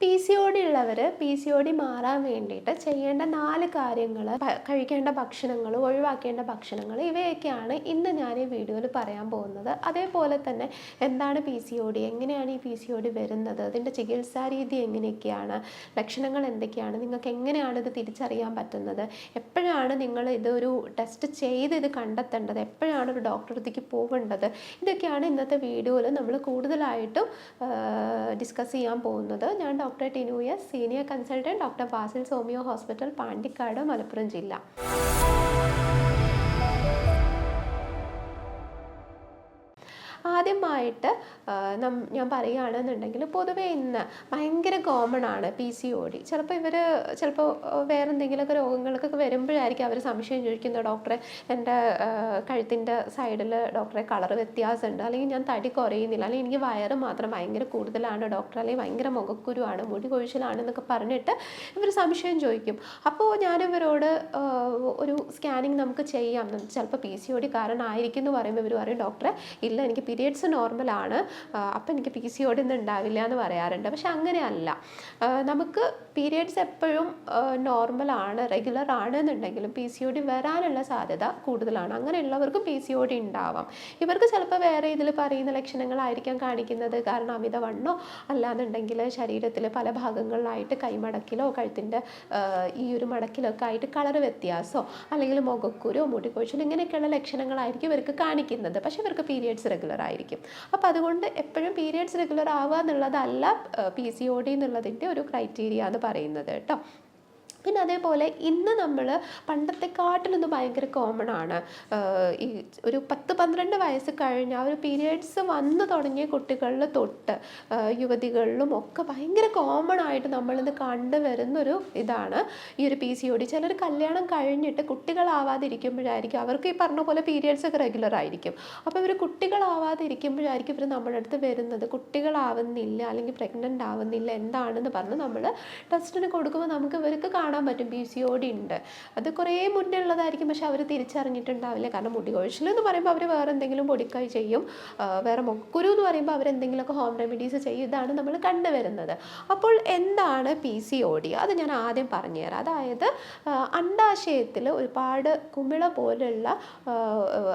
P C O D ഉള്ളവർ P C O D മാറാൻ വേണ്ടിയിട്ട് ചെയ്യേണ്ട നാല് കാര്യങ്ങൾ കഴിക്കേണ്ട ഭക്ഷണങ്ങൾ ഒഴിവാക്കേണ്ട ഭക്ഷണങ്ങൾ ഇവയൊക്കെയാണ് ഇന്ന് ഞാൻ ഈ വീഡിയോയിൽ പറയാൻ പോകുന്നത്. അതേപോലെ തന്നെ എന്താണ് പി സി ഒ ഡി? എങ്ങനെയാണ് ഈ പി സി ഒ ഡി വരുന്നത്? അതിന്റെ ചികിത്സാ രീതി എങ്ങനെയൊക്കെയാണ്? ലക്ഷണങ്ങൾ എന്തൊക്കെയാണ്? നിങ്ങൾക്ക് എങ്ങനെയാണ് ഇത് തിരിച്ചറിയാൻ പറ്റുന്നത്? എപ്പോഴാണ് നിങ്ങൾ ഇതൊരു ടെസ്റ്റ് ചെയ്ത് ഇത് കണ്ടെത്തേണ്ടത്? എപ്പോഴാണ് ഒരു ഡോക്ടറത്തേക്ക് പോകേണ്ടത് ഇതൊക്കെയാണ് ഇന്നത്തെ വീഡിയോയിൽ നമ്മൾ കൂടുതലായിട്ടും ഡിസ്കസ് ചെയ്യാൻ പോകുന്നത്. ഞാൻ doctor Tinu S senior consultant doctor Basil സോമിയോ hospital Pandikkad Malappuram ജില്ല. ആദ്യമായിട്ട് ഞാൻ പറയുകയാണെന്നുണ്ടെങ്കിൽ പൊതുവെ ഇന്ന് ഭയങ്കര കോമൺ ആണ് പി സി ഒ ഡി ചിലപ്പോൾ ഇവർ ചിലപ്പോൾ വേറെ എന്തെങ്കിലുമൊക്കെ രോഗങ്ങൾക്കൊക്കെ വരുമ്പോഴായിരിക്കും അവർ സംശയം ചോദിക്കുന്നത്. ഡോക്ടറെ എന്റെ കഴുത്തിന്റെ സൈഡിൽ ഡോക്ടറെ കളർ വ്യത്യാസമുണ്ട് അല്ലെങ്കിൽ ഞാൻ തടി കുറയുന്നില്ല അല്ലെങ്കിൽ എനിക്ക് വയറ് മാത്രം ഭയങ്കര കൂടുതലാണ് ഡോക്ടർ അല്ലെങ്കിൽ ഭയങ്കര മുഖക്കുരുവാണ് മുടി കൊഴിച്ചിലാണ് എന്നൊക്കെ പറഞ്ഞിട്ട് ഇവർ സംശയം ചോദിക്കും. അപ്പോൾ ഞാനിവരോട് ഒരു സ്കാനിങ് നമുക്ക് ചെയ്യാം. ചിലപ്പോൾ പി സി ഒ ഡി കാരണമായിരിക്കും എന്ന് പറയുമ്പോൾ ഇവർ പറയും ഡോക്ടറെ ഇല്ല എനിക്ക് പീരിയഡ്സ് നോർമലാണ് അപ്പം എനിക്ക് പി സി ഒ ഒന്നും ഉണ്ടാവില്ല എന്ന് പറയാറുണ്ട്. പക്ഷെ അങ്ങനെയല്ല. നമുക്ക് പീരിയഡ്സ് എപ്പോഴും നോർമലാണ് റെഗുലർ ആണ് എന്നുണ്ടെങ്കിലും പി സി ഒ വരാനുള്ള സാധ്യത കൂടുതലാണ്. അങ്ങനെയുള്ളവർക്കും പി സി ഒ ഉണ്ടാവാം ഇവർക്ക് ചിലപ്പോൾ വേറെ ഇതിൽ പറയുന്ന ലക്ഷണങ്ങളായിരിക്കാം കാണിക്കുന്നത്. കാരണം അമിതവണ്ണോ അല്ലാന്നുണ്ടെങ്കിൽ ശരീരത്തിൽ പല ഭാഗങ്ങളിലായിട്ട് കൈമടക്കിലോ കഴുത്തിന്റെ ഈ ഒരു മടക്കിലൊക്കെ ആയിട്ട് കളർ വ്യത്യാസമോ അല്ലെങ്കിൽ മുഖക്കുരോ മുടിക്കൊഴിച്ചിലോ ഇങ്ങനെയൊക്കെയുള്ള ലക്ഷണങ്ങളായിരിക്കും ഇവർക്ക് കാണിക്കുന്നത്. പക്ഷേ ഇവർക്ക് പീരിയഡ്സ് റെഗുലർ ആയിരിക്കും. അപ്പോൾ അതുകൊണ്ട് എപ്പോഴും പീരിയഡ്സ് റെഗുലർ ആവുക എന്നുള്ളതല്ല പി സി ഒ ഡി എന്നുള്ളതിന്റെ ഒരു ക്രൈറ്റീരിയ എന്ന് പറയുന്നത് കേട്ടോ. പിന്നെ അതേപോലെ ഇന്ന് നമ്മൾ പണ്ടത്തെക്കാട്ടിലൊന്ന് ഭയങ്കര കോമൺ ആണ്. ഈ ഒരു പത്ത് പന്ത്രണ്ട് വയസ്സ് കഴിഞ്ഞ ആ ഒരു പീരിയഡ്സ് വന്നു തുടങ്ങിയ കുട്ടികളിൽ തൊട്ട് യുവതികളിലും ഒക്കെ ഭയങ്കര കോമൺ ആയിട്ട് നമ്മളിന്ന് കണ്ടുവരുന്നൊരു ഇതാണ് ഈ ഒരു പി സി ഒ ഡി ചിലർ കല്യാണം കഴിഞ്ഞിട്ട് കുട്ടികളാവാതിരിക്കുമ്പോഴായിരിക്കും അവർക്ക് ഈ പറഞ്ഞ പോലെ പീരിയഡ്സ് ഒക്കെ റെഗുലർ ആയിരിക്കും. അപ്പോൾ ഇവർ കുട്ടികളാവാതിരിക്കുമ്പോഴായിരിക്കും ഇവർ നമ്മുടെ അടുത്ത് വരുന്നത്. കുട്ടികളാവുന്നില്ല അല്ലെങ്കിൽ പ്രഗ്നന്റ് ആവുന്നില്ല എന്താണെന്ന് പറഞ്ഞ് നമ്മൾ ടെസ്റ്റിന് കൊടുക്കുമ്പോൾ നമുക്ക് ഇവർക്ക് കാണാൻ പറ്റും. പി സി ഡി ഉണ്ട്. അത് കുറേ മുന്നേ ഉള്ളതായിരിക്കും. പക്ഷെ അവർ തിരിച്ചറിഞ്ഞിട്ടുണ്ടാവില്ല. കാരണം മുടി കൊഴിച്ചിൽ എന്ന് പറയുമ്പോൾ അവർ വേറെ എന്തെങ്കിലും പൊടിക്കൈ ചെയ്യും. വേറെ മുക്കുരു എന്ന് പറയുമ്പോൾ അവർ എന്തെങ്കിലുമൊക്കെ ഹോം റെമഡീസ് ചെയ്യും. ഇതാണ് നമ്മൾ കണ്ടുവരുന്നത്. അപ്പോൾ എന്താണ് പി സി ഡി അത് ഞാൻ ആദ്യം പറഞ്ഞു പറഞ്ഞുതരാം. അതായത് അണ്ടാശയത്തിൽ ഒരുപാട് കുമിള പോലുള്ള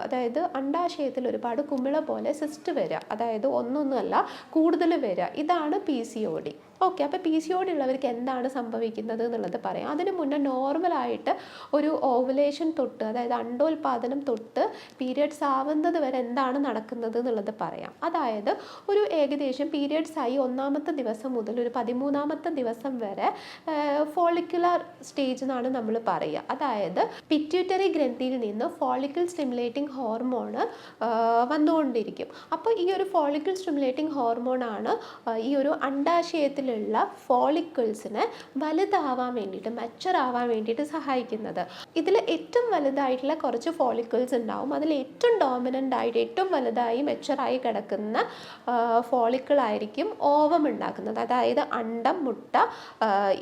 അതായത് അണ്ടാശയത്തിൽ ഒരുപാട് കുമിള പോലെ സിസ്റ്റ് വരിക അതായത് ഒന്നൊന്നുമല്ല കൂടുതൽ വരിക ഇതാണ് പി സി ഡി ഓക്കെ അപ്പോൾ പി സി ഡി ഉള്ളവർക്ക് എന്താണ് സംഭവിക്കുന്നത് എന്നുള്ളത് പറയാം. അതിന് മുന്നേ നോർമലായിട്ട് ഒരു ഓവുലേഷൻ തൊട്ട് അതായത് അണ്ടോൽപാദനം തൊട്ട് പീരിയഡ്സ് ആവുന്നത് വരെ എന്താണ് നടക്കുന്നത് എന്നുള്ളത് പറയാം. അതായത് ഒരു ഏകദേശം പീരിയഡ്സ് ആയി ഒന്നാമത്തെ ദിവസം മുതൽ ഒരു പതിമൂന്നാമത്തെ ദിവസം വരെ ഫോളിക്കുലർ സ്റ്റേജ് എന്നാണ് നമ്മൾ പറയുക. അതായത് പിറ്റ്യൂട്ടറി ഗ്രന്ഥിയിൽ നിന്ന് ഫോളിക്കിൾ സ്റ്റിമുലേറ്റിംഗ് ഹോർമോണ് വന്നുകൊണ്ടിരിക്കും. അപ്പോൾ ഈ ഒരു ഫോളിക്കിൾ സ്റ്റിമുലേറ്റിംഗ് ഹോർമോണാണ് ഈ ഒരു അണ്ടാശയത്തിലുള്ള ഫോളിക്കിൾസിന് വലുതാവാൻ വേണ്ടിയിട്ട് മെച്ചർ ആവാൻ വേണ്ടിയിട്ട് സഹായിക്കുന്നത്. ഇതിൽ ഏറ്റവും വലുതായിട്ടുള്ള കുറച്ച് ഫോളിക്കിൾസ് ഉണ്ടാവും. അതിൽ ഏറ്റവും ഡോമിനന്റ് ആയിട്ട് ഏറ്റവും വലുതായി മെച്ചറായി കിടക്കുന്ന ഫോളിക്കിളായിരിക്കും ഓവം ഉണ്ടാക്കുന്നത്. അതായത് അണ്ടം മുട്ട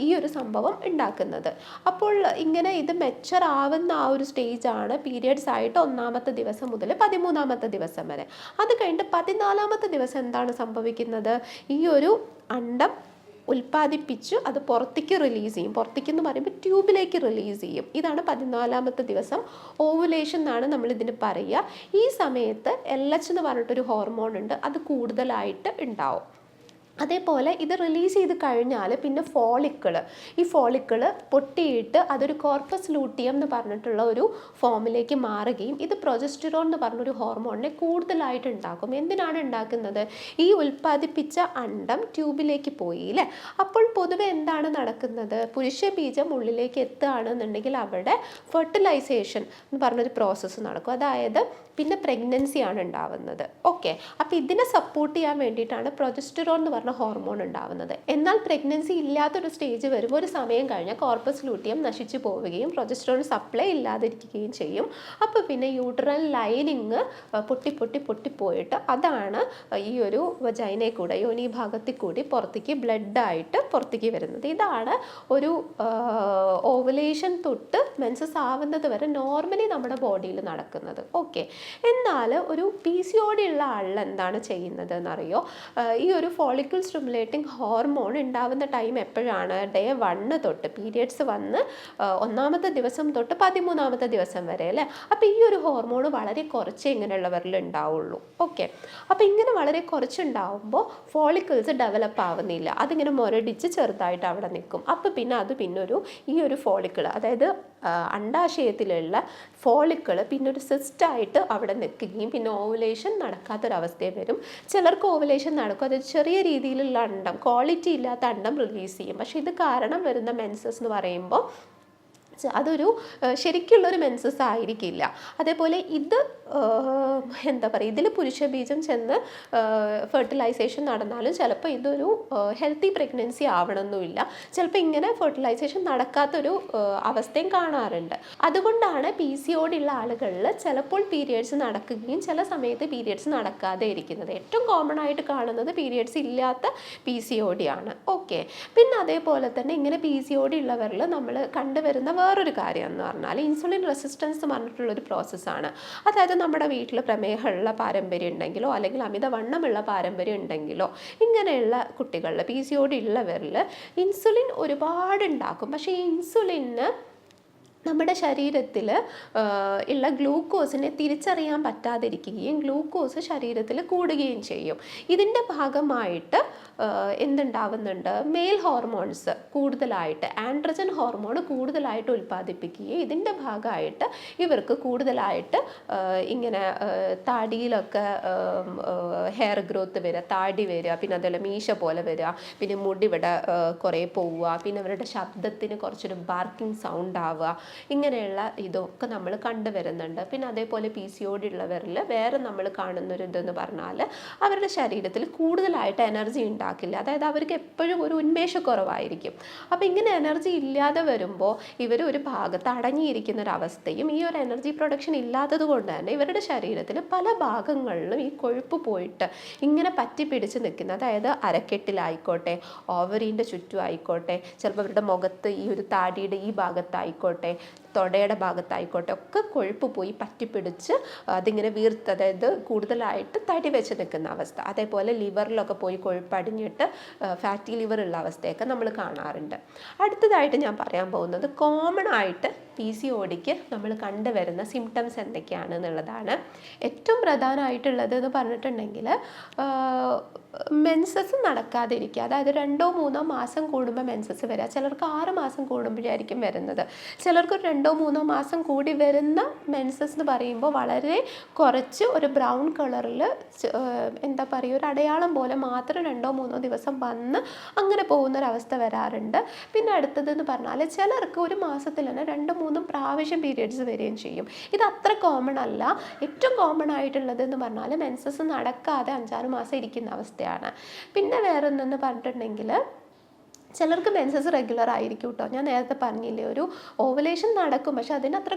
ഈ ഒരു സംഭവം ഉണ്ടാക്കുന്നത്. അപ്പോൾ ഇങ്ങനെ ഇത് മെച്ചർ ആവുന്ന ആ ഒരു സ്റ്റേജാണ് പീരിയഡ്സ് ആയിട്ട് ഒന്നാമത്തെ ദിവസം മുതൽ പതിമൂന്നാമത്തെ ദിവസം വരെ. അത് കഴിഞ്ഞിട്ട് പതിനാലാമത്തെ ദിവസം എന്താണ് സംഭവിക്കുന്നത്? ഈ ഒരു അണ്ടം ഉൽപ്പാദിപ്പിച്ച് അത് പുറത്തേക്ക് റിലീസ് ചെയ്യും. പുറത്തേക്ക് എന്ന് പറയുമ്പോൾ ട്യൂബിലേക്ക് റിലീസ് ചെയ്യും. ഇതാണ് പതിനാലാമത്തെ ദിവസം. ഓവുലേഷൻ എന്നാണ് നമ്മൾ ഇതിന് പറയുക. ഈ സമയത്ത് എൽ എച്ച് എന്ന് പറഞ്ഞിട്ടൊരു ഹോർമോൺ ഉണ്ട്. അത് കൂടുതലായിട്ട് ഉണ്ടാവും. അതേപോലെ ഇത് റിലീസ് ചെയ്ത് കഴിഞ്ഞാൽ പിന്നെ ഫോളിക്കിൾ ഈ ഫോളിക്കിൾ പൊട്ടിയിട്ട് അതൊരു കോർപ്പസ് ലൂട്ടിയം എന്ന് പറഞ്ഞിട്ടുള്ള ഒരു ഫോമിലേക്ക് മാറുകയും ഇത് പ്രൊജസ്റ്റിറോൺ എന്ന് പറഞ്ഞൊരു ഹോർമോണിനെ കൂടുതലായിട്ട് ഉണ്ടാക്കും. എന്തിനാണ് ഉണ്ടാക്കുന്നത്? ഈ ഉൽപ്പാദിപ്പിച്ച അണ്ടം ട്യൂബിലേക്ക് പോയി അല്ലേ അപ്പോൾ പൊതുവെ എന്താണ് നടക്കുന്നത്? പുരുഷ ബീജം ഉള്ളിലേക്ക് എത്തുകയാണെന്നുണ്ടെങ്കിൽ അവിടെ ഫെർട്ടിലൈസേഷൻ എന്ന് പറഞ്ഞൊരു പ്രോസസ്സ് നടക്കും. അതായത് പിന്നെ പ്രഗ്നൻസിയാണ് ഉണ്ടാവുന്നത്. ഓക്കെ അപ്പോൾ ഇതിനെ സപ്പോർട്ട് ചെയ്യാൻ വേണ്ടിയിട്ടാണ് പ്രൊജസ്റ്റിറോൺ എന്ന് പറഞ്ഞ ഹോർമോൺ ഉണ്ടാവുന്നത്. എന്നാൽ പ്രഗ്നൻസി ഇല്ലാത്തൊരു സ്റ്റേജ് വരുമ്പോൾ ഒരു സമയം കഴിഞ്ഞാൽ കോർപ്പസ് ലൂട്ടിയം നശിച്ചു പോവുകയും പ്രൊജസ്ട്രോൺ സപ്ലൈ ഇല്ലാതിരിക്കുകയും ചെയ്യും. അപ്പോൾ പിന്നെ യൂട്രൽ ലൈനിങ് പൊട്ടി പൊട്ടി പൊട്ടിപ്പോയിട്ട് അതാണ് ഈ ഒരു വജൈനെ കൂടെ യോനി ഭാഗത്തിൽ കൂടി പുറത്തേക്ക് ബ്ലഡായിട്ട് പുറത്തേക്ക് വരുന്നത്. ഇതാണ് ഒരു ഓവലേഷൻ തൊട്ട് മെൻസസ് ആവുന്നത് വരെ നോർമലി നമ്മുടെ ബോഡിയിൽ നടക്കുന്നത്. ഓക്കെ എന്നാൽ ഒരു പി സി ഒ ഡി ഉള്ള ആളിൽ എന്താണ് ചെയ്യുന്നത് എന്നറിയോ? ഈ ഒരു ഫോളിക്കിൾ സ്റ്റിമുലേറ്റിംഗ് ഹോർമോൺ ഉണ്ടാവുന്ന ടൈം എപ്പോഴാണ്? ഡേ വണ്ണ് തൊട്ട് പീരിയഡ്സ് വന്ന് ഒന്നാമത്തെ ദിവസം തൊട്ട് പതിമൂന്നാമത്തെ ദിവസം വരെ അല്ലേ? അപ്പോൾ ഈ ഒരു ഹോർമോൺ വളരെ കുറച്ചേ ഇങ്ങനെയുള്ളവരിൽ ഉണ്ടാവുള്ളൂ. ഓക്കെ അപ്പോൾ ഇങ്ങനെ വളരെ കുറച്ചുണ്ടാവുമ്പോൾ ഫോളിക്കിൾസ് ഡെവലപ്പ് ആവുന്നില്ല. അതിങ്ങനെ മുരടിച്ച് ചെറുതായിട്ട് അവിടെ നിൽക്കും. അപ്പോൾ പിന്നെ അത് പിന്നൊരു ഈ ഒരു ഫോളിക്കിൾ അതായത് അണ്ടാശയത്തിലുള്ള ഫോളിക്കൾ പിന്നെ ഒരു സിസ്റ്റായിട്ട് അവിടെ നിൽക്കുകയും പിന്നെ ഓവുലേഷൻ നടക്കാത്തൊരവസ്ഥയിൽ വരും. ചിലർക്ക് ഓവുലേഷൻ നടക്കും. അത് ചെറിയ രീതിയിലുള്ള അണ്ടം ക്വാളിറ്റി ഇല്ലാത്ത അണ്ടം റിലീസ് ചെയ്യും. പക്ഷേ ഇത് കാരണം വരുന്ന മെൻസസ് എന്ന് പറയുമ്പോൾ അതൊരു ശരിക്കുള്ളൊരു മെൻസസ് ആയിരിക്കില്ല. അതേപോലെ ഇത് എന്താ പറയുക ഇതിൽ പുരുഷ ബീജം ചെന്ന് ഫെർട്ടിലൈസേഷൻ നടന്നാലും ചിലപ്പോൾ ഇതൊരു ഹെൽത്തി പ്രഗ്നൻസി ആവണമെന്നില്ല ചിലപ്പോൾ ഇങ്ങനെ ഫെർട്ടിലൈസേഷൻ നടക്കാത്തൊരു അവസ്ഥയും കാണാറുണ്ട്. അതുകൊണ്ടാണ് പി സി ഓടുള്ള ആളുകളിൽ ചിലപ്പോൾ പീരിയഡ്സ് നടക്കുകയും ചില സമയത്ത് പീരിയഡ്സ് നടക്കാതെ ഇരിക്കുന്നത്. ഏറ്റവും കോമൺ ആയിട്ട് കാണുന്നത് പീരിയഡ്സ് ഇല്ലാത്ത പി സി ഒ ഡി ആണ്. ഓക്കെ പിന്നെ അതേപോലെ തന്നെ ഇങ്ങനെ പി സി ഒ ഡി ഉള്ളവരിൽ നമ്മൾ കണ്ടുവരുന്ന വേറൊരു കാര്യം എന്ന് പറഞ്ഞാൽ ഇൻസുലിൻ റെസിസ്റ്റൻസ് എന്ന് പറഞ്ഞിട്ടുള്ളൊരു പ്രോസസ്സാണ്. അതായത് നമ്മുടെ വീട്ടിൽ പ്രമേഹമുള്ള പാരമ്പര്യം ഉണ്ടെങ്കിലോ അല്ലെങ്കിൽ അമിതവണ്ണമുള്ള പാരമ്പര്യം ഉണ്ടെങ്കിലോ ഇങ്ങനെയുള്ള കുട്ടികളിൽ പി സി ഒ ഡി ഉള്ളവരിൽ ഇൻസുലിൻ ഒരുപാട് ഉണ്ടാക്കും പക്ഷേ ഇൻസുലിന് നമ്മുടെ ശരീരത്തിൽ ഉള്ള ഗ്ലൂക്കോസിനെ തിരിച്ചറിയാൻ പറ്റാതിരിക്കുകയും ഗ്ലൂക്കോസ് ശരീരത്തിൽ കൂടുകയും ചെയ്യും. ഇതിന്റെ ഭാഗമായിട്ട് എന്തുണ്ടാവുന്നുണ്ട്? മെയിൽ ഹോർമോൺസ് കൂടുതലായിട്ട് ആൻഡ്രജൻ ഹോർമോൺ കൂടുതലായിട്ട് ഉൽപ്പാദിപ്പിക്കുകയും ഇതിന്റെ ഭാഗമായിട്ട് ഇവർക്ക് കൂടുതലായിട്ട് ഇങ്ങനെ താടിയിലൊക്കെ ഹെയർ ഗ്രോത്ത് വരിക താടി വരിക പിന്നെ അതുപോലെ മീശ പോലെ വരിക പിന്നെ മുടിവിടെ കുറേ പോവുക പിന്നെ അവരുടെ ശബ്ദത്തിന് കുറച്ചൊരു ബാർക്കിംഗ് സൗണ്ട് ആവുക ഇങ്ങനെയുള്ള ഇതൊക്കെ നമ്മൾ കണ്ടുവരുന്നുണ്ട്. പിന്നെ അതേപോലെ പി സി ഒ ഉള്ളവരിൽ വേറെ നമ്മൾ കാണുന്നൊരു ഇതെന്ന് പറഞ്ഞാൽ അവരുടെ ശരീരത്തിൽ കൂടുതലായിട്ട് എനർജി ഉണ്ടാക്കില്ല. അതായത് അവർക്ക് എപ്പോഴും ഒരു ഉന്മേഷക്കുറവായിരിക്കും. അപ്പോൾ ഇങ്ങനെ എനർജി ഇല്ലാതെ വരുമ്പോൾ ഇവർ ഒരു ഭാഗത്ത് അടങ്ങിയിരിക്കുന്ന ഒരു അവസ്ഥയും ഈ ഒരു എനർജി പ്രൊഡക്ഷൻ ഇല്ലാത്തത് കൊണ്ട് തന്നെ ഇവരുടെ ശരീരത്തിൽ പല ഭാഗങ്ങളിലും ഈ കൊഴുപ്പ് പോയിട്ട് ഇങ്ങനെ പറ്റി പിടിച്ച് നിൽക്കുന്ന അതായത് അരക്കെട്ടിലായിക്കോട്ടെ ഓവരീന്റെ ചുറ്റും ആയിക്കോട്ടെ ചിലപ്പോൾ അവരുടെ മുഖത്ത് ഈ ഒരു താടിയുടെ ഈ ഭാഗത്തായിക്കോട്ടെ തൊടയുടെ ഭാഗത്തായിക്കോട്ടെ ഒക്കെ കൊഴുപ്പ് പോയി പറ്റിപ്പിടിച്ച് അതിങ്ങനെ വീർത്ത് അതായത് കൂടുതലായിട്ട് തടി വെച്ച് നിൽക്കുന്ന അവസ്ഥ. അതേപോലെ ലിവറിലൊക്കെ പോയി കൊഴുപ്പ് അടിഞ്ഞിട്ട് ഫാറ്റി ലിവർ ഉള്ള അവസ്ഥയൊക്കെ നമ്മൾ കാണാറുണ്ട്. അടുത്തതായിട്ട് ഞാൻ പറയാൻ പോകുന്നത് കോമൺ ആയിട്ട് പി സി ഒടിക്ക് നമ്മൾ കണ്ടുവരുന്ന സിംറ്റംസ് എന്തൊക്കെയാണ് എന്നുള്ളതാണ് ഏറ്റവും പ്രധാനമായിട്ടുള്ളത് എന്ന് പറഞ്ഞിട്ടുണ്ടെങ്കിൽ മെൻസസ് നടക്കാതിരിക്കുക. അതായത് രണ്ടോ മൂന്നോ മാസം കൂടുമ്പോൾ മെൻസസ് വരിക. ചിലർക്ക് ആറ് മാസം കൂടുമ്പോഴായിരിക്കും വരുന്നത്. ചിലർക്ക് രണ്ടോ മൂന്നോ മാസം കൂടി വരുന്ന മെൻസസ് എന്ന് പറയുമ്പോൾ വളരെ കുറച്ച് ഒരു ബ്രൗൺ കളറിൽ എന്താ പറയുക ഒരു അടയാളം പോലെ മാത്രം രണ്ടോ മൂന്നോ ദിവസം വന്ന് അങ്ങനെ പോകുന്നൊരവസ്ഥ വരാറുണ്ട്. പിന്നെ അടുത്തതെന്ന് പറഞ്ഞാൽ ചിലർക്ക് ഒരു മാസത്തിൽ തന്നെ രണ്ട് മൂന്നും പ്രാവശ്യം പീരിയഡ്സ് വരികയും ചെയ്യും. ഇത് അത്ര കോമൺ അല്ല. ഏറ്റവും കോമൺ ആയിട്ടുള്ളത് എന്ന് പറഞ്ഞാൽ മെൻസസ് നടക്കാതെ അഞ്ചാറ് മാസം ഇരിക്കുന്ന അവസ്ഥയാണ്. പിന്നെ വേറെ ഒന്നെന്ന് പറഞ്ഞിട്ടുണ്ടെങ്കിൽ ചിലർക്ക് മെൻസസ് റെഗുലർ ആയിരിക്കും കേട്ടോ ഞാൻ നേരത്തെ പറഞ്ഞില്ലേ ഒരു ഓവലേഷൻ നടക്കും പക്ഷെ അതിന് അത്ര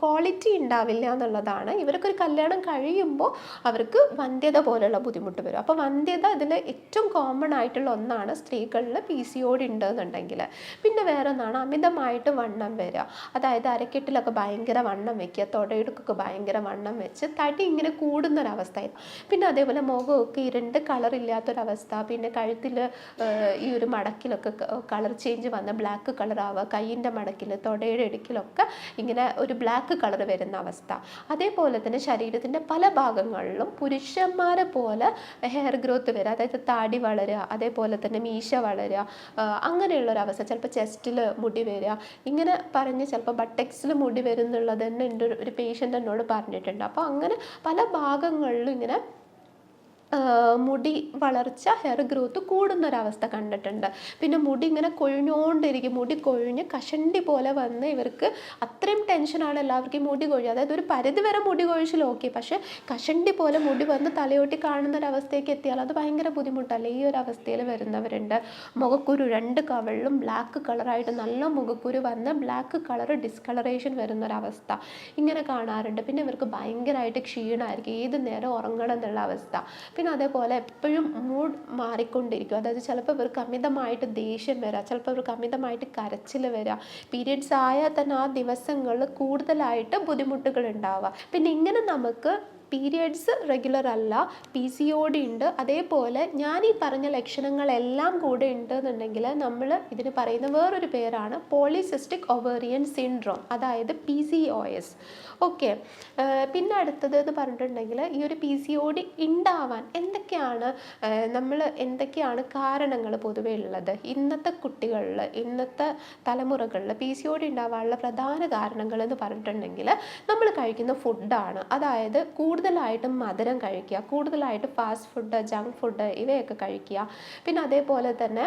ക്വാളിറ്റി ഉണ്ടാവില്ല എന്നുള്ളതാണ്. ഇവർക്കൊരു കല്യാണം കഴിയുമ്പോൾ അവർക്ക് വന്ധ്യത പോലെയുള്ള ബുദ്ധിമുട്ട് വരും. അപ്പോൾ വന്ധ്യത ഇതിൽ ഏറ്റവും കോമൺ ആയിട്ടുള്ള ഒന്നാണ് സ്ത്രീകളിൽ പി സി ഓട് ഉണ്ടെന്നുണ്ടെങ്കിൽ. പിന്നെ വേറെ ഒന്നാണ് അമിതമായിട്ട് വണ്ണം വരിക. അതായത് അരക്കെട്ടിലൊക്കെ ഭയങ്കര വണ്ണം വെക്കുക തൊടയിടുക്കൊക്കെ ഭയങ്കര വണ്ണം വെച്ച് തടി ഇങ്ങനെ കൂടുന്നൊരവസ്ഥ പിന്നെ അതേപോലെ മുഖമൊക്കെ ഇരുണ്ട് കളറില്ലാത്തൊരവസ്ഥ പിന്നെ കഴുത്തിൽ ഈ ഒരു മടക്കിലൊക്കെ കളർ ചേഞ്ച് വന്ന് ബ്ലാക്ക് കളർ ആവുക കൈയിന്റെ മടക്കിൽ തൊടയുടെ ഇടുക്കിലൊക്കെ ഇങ്ങനെ ഒരു ബ്ലാക്ക് കളർ വരുന്ന അവസ്ഥ. അതേപോലെ തന്നെ ശരീരത്തിന്റെ പല ഭാഗങ്ങളിലും പുരുഷന്മാരെ പോലെ ഹെയർ ഗ്രോത്ത് വരിക അതായത് താടി വളരുക അതേപോലെ തന്നെ മീശ വളരുക ആ, അങ്ങനെയുള്ളൊരവസ്ഥ ചിലപ്പോൾ ചെസ്റ്റിൽ മുടി വരിക ഇങ്ങനെ പറഞ്ഞ് ചിലപ്പോൾ ബട്ടക്സിൽ മുടി വരുന്നുള്ളത് തന്നെ എന്റെ ഒരു- ഒരു പേഷ്യന്റ് എന്നോട് പറഞ്ഞിട്ടുണ്ട്. അപ്പോൾ അങ്ങനെ പല ഭാഗങ്ങളിലും ഇങ്ങനെ മുടി വളർച്ച ഹെയർ ഗ്രോത്ത് കൂടുന്ന കൂടുന്നൊരവസ്ഥ കണ്ടിട്ടുണ്ട്. പിന്നെ മുടി ഇങ്ങനെ കൊഴിഞ്ഞുകൊണ്ടിരിക്കും മുടി കൊഴിഞ്ഞ് കഷണ്ടി പോലെ വന്ന് ഇവർക്ക് അത്രയും ടെൻഷനാണ് എല്ലാവർക്കും മുടി കൊഴിഞ്ഞ് അതായത് ഒരു പരിധി വരെ മുടി കൊഴിച്ചിൽ ഓക്കെ പക്ഷെ കഷണ്ടി പോലെ മുടി വന്ന് തലയോട്ടി കാണുന്ന ഒരവസ്ഥയ്ക്ക് എത്തിയാൽ അത് ഭയങ്കര ബുദ്ധിമുട്ടല്ലേ? ഈ ഒരു അവസ്ഥയിൽ വരുന്നവരുണ്ട്. മുഖക്കുരു രണ്ട് കവളിലും ബ്ലാക്ക് കളറായിട്ട് നല്ല മുഖക്കുരു വന്ന് ബ്ലാക്ക് കളർ ഡിസ്കളറേഷൻ വരുന്നൊരവസ്ഥ ഇങ്ങനെ കാണാറുണ്ട്. പിന്നെ ഇവർക്ക് ഭയങ്കരമായിട്ട് ക്ഷീണമായിരിക്കും. ഏത് നേരം ഉറങ്ങണം എന്നുള്ള അവസ്ഥ. പിന്നെ അതേപോലെ എപ്പോഴും മൂഡ് മാറിക്കൊണ്ടിരിക്കും. അതായത് ചിലപ്പോൾ ഇവർക്ക് അമിതമായിട്ട് ദേഷ്യം വരിക ചിലപ്പോൾ ഇവർക്ക് അമിതമായിട്ട് കരച്ചിൽ വരിക പീരിയഡ്സ് ആയാൽ തന്നെ ആ ദിവസങ്ങളിൽ കൂടുതലായിട്ട് ബുദ്ധിമുട്ടുകൾ ഉണ്ടാവുക പിന്നെ ഇങ്ങനെ നമുക്ക് പീരിയഡ്സ് റെഗുലർ അല്ല പി സി ഒ ഡി ഉണ്ട്. അതേപോലെ ഞാൻ ഈ പറഞ്ഞ ലക്ഷണങ്ങളെല്ലാം കൂടെ ഉണ്ട് എന്നുണ്ടെങ്കിൽ നമ്മൾ ഇതിന് പറയുന്ന വേറൊരു പേരാണ് പോളിസിസ്റ്റിക് ഒവേറിയൻ സിൻഡ്രോം അതായത് P C O S okay പിന്നെ അടുത്തത് എന്ന് പറഞ്ഞിട്ടുണ്ടെങ്കിൽ ഈ ഒരു പി സി ഒ ഡി ഉണ്ടാവാൻ എന്തൊക്കെയാണ് നമ്മൾ എന്തൊക്കെയാണ് കാരണങ്ങൾ പൊതുവേ ഉള്ളത്? ഇന്നത്തെ കുട്ടികളിൽ ഇന്നത്തെ തലമുറകളിൽ പി സി ഒ ഡി ഉണ്ടാവാനുള്ള പ്രധാന കാരണങ്ങൾ എന്ന് പറഞ്ഞിട്ടുണ്ടെങ്കിൽ നമ്മൾ കഴിക്കുന്ന ഫുഡാണ് അതായത് കൂടുതലായിട്ടും മധുരം കഴിക്കുക കൂടുതലായിട്ട് ഫാസ്റ്റ് ഫുഡ് ജങ്ക് ഫുഡ് ഇവയൊക്കെ കഴിക്കുക. പിന്നെ അതേപോലെ തന്നെ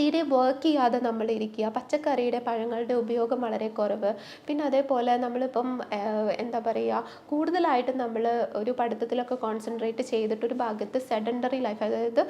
തീരെ വർക്ക് ചെയ്യാതെ നമ്മൾ ഇരിക്കുക പച്ചക്കറിയുടെ പഴങ്ങളുടെ ഉപയോഗം വളരെ കുറവ്. പിന്നെ അതേപോലെ നമ്മളിപ്പം എന്താ പറയുക കൂടുതലായിട്ട് നമ്മൾ ഒരു പഠിത്തത്തിലൊക്കെ കോൺസെൻട്രേറ്റ് ചെയ്തിട്ട് ഒരു ഭാഗത്ത് സെഡൻഡറി ലൈഫ് അതായത്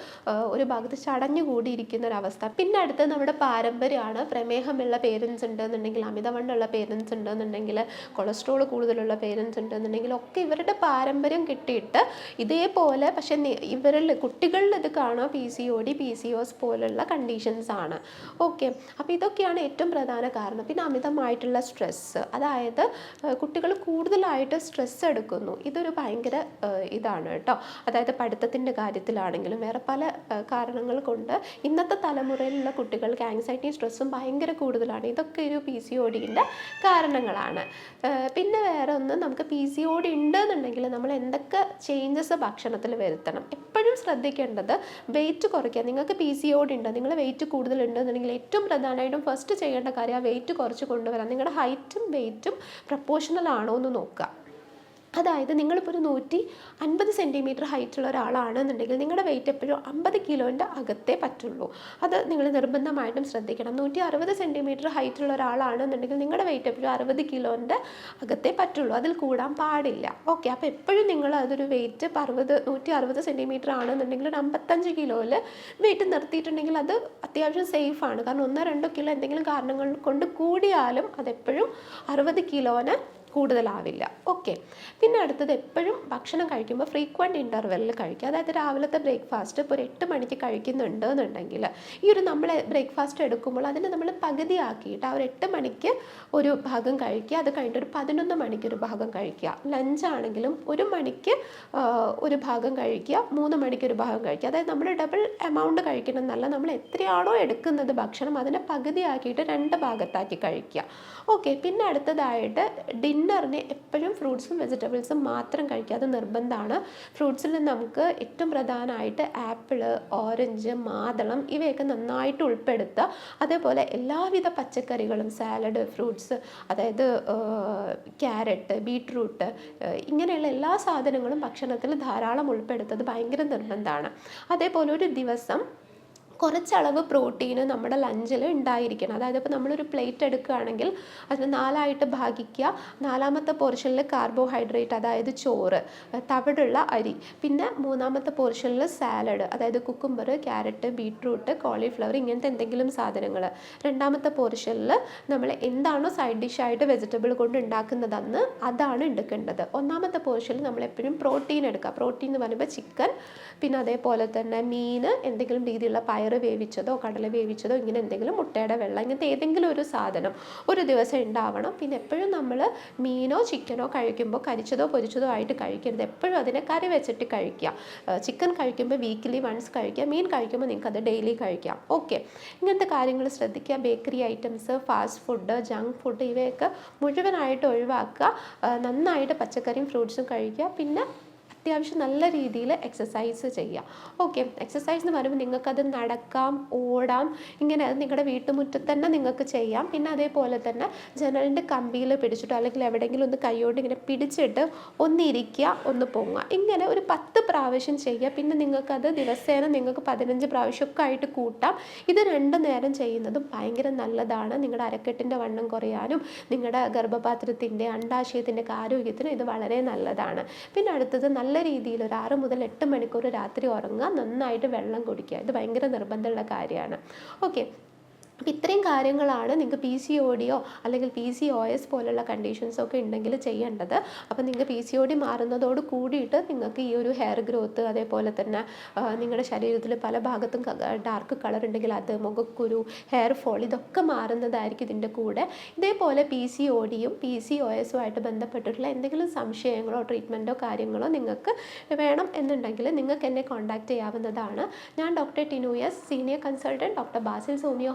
ഒരു ഭാഗത്ത് ചടഞ്ഞു കൂടിയിരിക്കുന്ന ഒരവസ്ഥ പിന്നെ അടുത്ത് നമ്മുടെ പാരമ്പര്യമാണ്. പ്രമേഹമുള്ള പേരൻസ് ഉണ്ടെന്നുണ്ടെങ്കിൽ അമിതവണ്ണമുള്ള പേരൻസ് ഉണ്ടെന്നുണ്ടെങ്കിൽ കൊളസ്ട്രോൾ കൂടുതലുള്ള പേരൻസ് ഉണ്ടെന്നുണ്ടെങ്കിൽ ഒക്കെ ഇവരുടെ പാരമ്പര്യം കിട്ടിയിട്ട് ഇതേപോലെ പക്ഷെ ഇവരിൽ കുട്ടികളിൽ ഇത് കാണാം P C O D P C O S പോലുള്ള കണ്ടീഷൻസ് ആണ്. ഓക്കെ അപ്പോൾ ഇതൊക്കെയാണ് ഏറ്റവും പ്രധാന കാരണം. പിന്നെ അമിതമായിട്ടുള്ള സ്ട്രെസ്സ് അതായത് കുട്ടികൾ കൂടുതലായിട്ട് സ്ട്രെസ് എടുക്കുന്നു. ഇതൊരു ഭയങ്കര ഇതാണ് കേട്ടോ. അതായത് പഠിത്തത്തിന്റെ കാര്യത്തിലാണെങ്കിലും വേറെ പല കാരണങ്ങൾ കൊണ്ട് ഇന്നത്തെ തലമുറയിലുള്ള കുട്ടികൾക്ക് ആങ്സൈറ്റിയും സ്ട്രെസ്സും ഭയങ്കര കൂടുതലാണ്. ഇതൊക്കെ ഒരു പി സി ഒ ഡിന്റെ കാരണങ്ങളാണ്. പിന്നെ വേറെ ഒന്ന് നമുക്ക് പി സി ഒ ഡി ഉണ്ടെന്നുണ്ടെങ്കിൽ നമ്മൾ എന്തൊക്കെ ചേഞ്ചസ് ഭക്ഷണത്തിൽ വരുത്തണം? എപ്പോഴും ശ്രദ്ധിക്കേണ്ടത് വെയിറ്റ് കുറയ്ക്കുക. നിങ്ങൾക്ക് പി സി ഒ ഡി ഉണ്ട്? നിങ്ങൾ വെയിറ്റ് കൂടുതലുണ്ടെന്നുണ്ടെങ്കിൽ ഏറ്റവും പ്രധാനമായിട്ടും ഫസ്റ്റ് ചെയ്യേണ്ട കാര്യം ആ വെയിറ്റ് കുറച്ച് കൊണ്ടുവരാം നിങ്ങളുടെ ഹൈറ്റും വെയിറ്റും പ്രപ്പോർഷണൽ ആണോ എന്ന് നോക്കുക. അതായത് നിങ്ങളിപ്പോൾ ഒരു നൂറ്റി അൻപത് സെന്റിമീറ്റർ ഹൈറ്റുള്ള ഒരാളാണെന്നുണ്ടെങ്കിൽ നിങ്ങളുടെ വെയിറ്റ് എപ്പോഴും അമ്പത് കിലോന്റെ അകത്തേ പറ്റുള്ളൂ. അത് നിങ്ങൾ നിർബന്ധമായിട്ടും ശ്രദ്ധിക്കണം. നൂറ്റി അറുപത് സെന്റിമീറ്റർ ഹൈറ്റുള്ള ഒരാളാണെന്നുണ്ടെങ്കിൽ നിങ്ങളുടെ വെയിറ്റ് എപ്പോഴും അറുപത് കിലോന്റെ അകത്തേ പറ്റുള്ളൂ. അതിൽ കൂടാൻ പാടില്ല. ഓക്കെ അപ്പോൾ എപ്പോഴും നിങ്ങൾ അതൊരു വെയിറ്റ് അറുപത് നൂറ്റി അറുപത് സെന്റിമീറ്റർ ആണെന്നുണ്ടെങ്കിൽ ഒരു അമ്പത്തഞ്ച് കിലോയിൽ വെയിറ്റ് നിർത്തിയിട്ടുണ്ടെങ്കിൽ അത് അത്യാവശ്യം സേഫ് ആണ്. കാരണം ഒന്നോ രണ്ടോ കിലോ എന്തെങ്കിലും കാരണങ്ങൾ കൊണ്ട് കൂടിയാലും അതെപ്പോഴും അറുപത് കിലോന് കൂടുതലാവില്ല. ഓക്കെ പിന്നെ അടുത്തത് എപ്പോഴും ഭക്ഷണം കഴിക്കുമ്പോൾ ഫ്രീക്വന്റ് ഇന്റർവെല്ലിൽ കഴിക്കുക. അതായത് രാവിലത്തെ ബ്രേക്ക്ഫാസ്റ്റ് ഇപ്പോൾ ഒരു എട്ട് മണിക്ക് കഴിക്കുന്നുണ്ട് എന്നുണ്ടെങ്കിൽ ഈ ഒരു നമ്മൾ ബ്രേക്ക്ഫാസ്റ്റ് എടുക്കുമ്പോൾ അതിനെ നമ്മൾ പകുതിയാക്കിയിട്ട് ആ ഒരു എട്ട് മണിക്ക് ഒരു ഭാഗം കഴിക്കുക. അത് കഴിഞ്ഞിട്ട് ഒരു പതിനൊന്ന് മണിക്ക് ഒരു ഭാഗം കഴിക്കുക. ലഞ്ചാണെങ്കിലും ഒരു മണിക്ക് ഒരു ഭാഗം കഴിക്കുക. മൂന്ന് മണിക്ക് ഒരു ഭാഗം കഴിക്കുക. അതായത് നമ്മൾ ഡബിൾ എമൗണ്ട് കഴിക്കണം എന്നല്ല നമ്മൾ എത്രയാണോ എടുക്കുന്നത് ഭക്ഷണം അതിനെ പകുതിയാക്കിയിട്ട് രണ്ട് ഭാഗത്താക്കി കഴിക്കുക. ഓക്കെ പിന്നെ അടുത്തതായിട്ട് ഡിന്നറിന് എപ്പോഴും ഫ്രൂട്ട്സും വെജിറ്റബിൾസും മാത്രം കഴിക്കാതെ നിർബന്ധമാണ്. ഫ്രൂട്ട്സിൽ നമുക്ക് ഏറ്റവും പ്രധാനമായിട്ട് ആപ്പിൾ ഓറഞ്ച് മാതളം ഇവയൊക്കെ നന്നായിട്ട് ഉൾപ്പെടുത്തുക അതേപോലെ എല്ലാവിധ പച്ചക്കറികളും സാലഡ് ഫ്രൂട്ട്സ് അതായത് ക്യാരറ്റ് ബീട്രൂട്ട് ഇങ്ങനെയുള്ള എല്ലാ സാധനങ്ങളും ഭക്ഷണത്തിൽ ധാരാളം ഉൾപ്പെടുത്തത് ഭയങ്കര നിർബന്ധമാണ്. അതേപോലെ ഒരു ദിവസം കുറച്ചളവ് പ്രോട്ടീന് നമ്മുടെ ലഞ്ചിൽ ഉണ്ടായിരിക്കണം. അതായത് ഇപ്പോൾ നമ്മളൊരു പ്ലേറ്റ് എടുക്കുകയാണെങ്കിൽ അതിന് നാലായിട്ട് ഭാഗിക്കുക. നാലാമത്തെ പോർഷനിൽ കാർബോഹൈഡ്രേറ്റ് അതായത് ചോറ് തവിടുള്ള അരി പിന്നെ മൂന്നാമത്തെ പോർഷനിൽ സാലഡ് അതായത് കുക്കുംബർ ക്യാരറ്റ് ബീട്രൂട്ട് കോളിഫ്ലവർ ഇങ്ങനത്തെ എന്തെങ്കിലും സാധനങ്ങൾ രണ്ടാമത്തെ പോർഷനിൽ നമ്മൾ എന്താണോ സൈഡ് ഡിഷായിട്ട് വെജിറ്റബിൾ കൊണ്ട് ഉണ്ടാക്കുന്നതെന്ന് അതാണ് എടുക്കേണ്ടത്. ഒന്നാമത്തെ പോർഷനിൽ നമ്മൾ എപ്പോഴും പ്രോട്ടീൻ എടുക്കുക. പ്രോട്ടീൻ എന്ന് പറയുമ്പോൾ ചിക്കൻ പിന്നെ അതേപോലെ തന്നെ മീൻ എന്തെങ്കിലും രീതിയിലുള്ള പയർ വേവിച്ചതോ കടല വേവിച്ചതോ ഇങ്ങനെ എന്തെങ്കിലും മുട്ടയുടെ വെള്ളം ഇങ്ങനത്തെ ഏതെങ്കിലും ഒരു സാധനം ഒരു ദിവസം ഉണ്ടാവണം. പിന്നെ എപ്പോഴും നമ്മൾ മീനോ ചിക്കനോ കഴിക്കുമ്പോൾ കരിച്ചതോ പൊരിച്ചതോ ആയിട്ട് കഴിക്കരുത്. എപ്പോഴും അതിനെ കറി വെച്ചിട്ട് കഴിക്കുക. ചിക്കൻ കഴിക്കുമ്പോൾ വീക്കിലി വൺസ് കഴിക്കുക. മീൻ കഴിക്കുമ്പോൾ നിങ്ങൾക്ക് അത് ഡെയിലി കഴിക്കാം. ഓക്കെ. ഇങ്ങനത്തെ കാര്യങ്ങൾ ശ്രദ്ധിക്കുക. Bakery items fast food junk food ഇവയൊക്കെ മുഴുവനായിട്ട് ഒഴിവാക്കുക. നന്നായിട്ട് പച്ചക്കറിയും ഫ്രൂട്ട്സും കഴിക്കുക. പിന്നെ അത്യാവശ്യം നല്ല രീതിയിൽ എക്സസൈസ് ചെയ്യുക ഓക്കെ എക്സസൈസ് എന്ന് പറയുമ്പോൾ നിങ്ങൾക്കത് നടക്കാം ഓടാം ഇങ്ങനെ അത് നിങ്ങളുടെ വീട്ടുമുറ്റത്ത് തന്നെ നിങ്ങൾക്ക് ചെയ്യാം. പിന്നെ അതേപോലെ തന്നെ ജനലിന്റെ കമ്പിയിൽ പിടിച്ചിട്ടോ അല്ലെങ്കിൽ എവിടെയെങ്കിലും ഒന്ന് കൈകൊണ്ട് ഇങ്ങനെ പിടിച്ചിട്ട് ഒന്ന് ഇരിക്കുക ഒന്ന് പൊങ്ങുക. ഇങ്ങനെ ഒരു പത്ത് പ്രാവശ്യം ചെയ്യുക. പിന്നെ നിങ്ങൾക്കത് ദിവസേന നിങ്ങൾക്ക് പതിനഞ്ച് പ്രാവശ്യമൊക്കെ ആയിട്ട് കൂട്ടാം. ഇത് രണ്ടു നേരം ചെയ്യുന്നത് ഭയങ്കര നല്ലതാണ്. നിങ്ങളുടെ അരക്കെട്ടിന്റെ വണ്ണം കുറയാനും നിങ്ങളുടെ ഗർഭപാത്രത്തിന്റെ അണ്ടാശയത്തിന്റെ ആരോഗ്യത്തിനും ഇത് വളരെ നല്ലതാണ്. പിന്നെ അടുത്തത് നല്ല രീതിയിൽ ഒരു ആറ് മുതൽ എട്ട് മണിക്കൂർ രാത്രി ഉറങ്ങുക നന്നായിട്ട് വെള്ളം കുടിക്കുക. ഇത് ഭയങ്കര നിർബന്ധമുള്ള കാര്യമാണ്. ഓക്കെ അപ്പോൾ ഇത്രയും കാര്യങ്ങളാണ് നിങ്ങൾക്ക് പി സി ഒ ഡിയോ അല്ലെങ്കിൽ പി സി ഒ എസ് പോലുള്ള കണ്ടീഷൻസൊക്കെ ഉണ്ടെങ്കിൽ ചെയ്യേണ്ടത്. അപ്പോൾ നിങ്ങൾക്ക് പി സി ഒ ഡി മാറുന്നതോട് കൂടിയിട്ട് നിങ്ങൾക്ക് ഈ ഒരു ഹെയർ ഗ്രോത്ത് അതേപോലെ തന്നെ നിങ്ങളുടെ ശരീരത്തിൽ പല ഭാഗത്തും ഡാർക്ക് കളർ ഉണ്ടെങ്കിൽ അത് മുഖക്കുരു ഹെയർ ഫോൾ ഇതൊക്കെ മാറുന്നതായിരിക്കും ഇതിന്റെ കൂടെ. ഇതേപോലെ പി സി ഒ ഡിയും പി സി ഒ എസും ആയിട്ട് ബന്ധപ്പെട്ടിട്ടുള്ള എന്തെങ്കിലും സംശയങ്ങളോ ട്രീറ്റ്മെന്റോ കാര്യങ്ങളോ നിങ്ങൾക്ക് വേണം എന്നുണ്ടെങ്കിൽ നിങ്ങൾക്ക് എന്നെ കോൺടാക്റ്റ് ചെയ്യാവുന്നതാണ്. ഞാൻ doctor Tinu S senior consultant doctor Basil സോമിയോ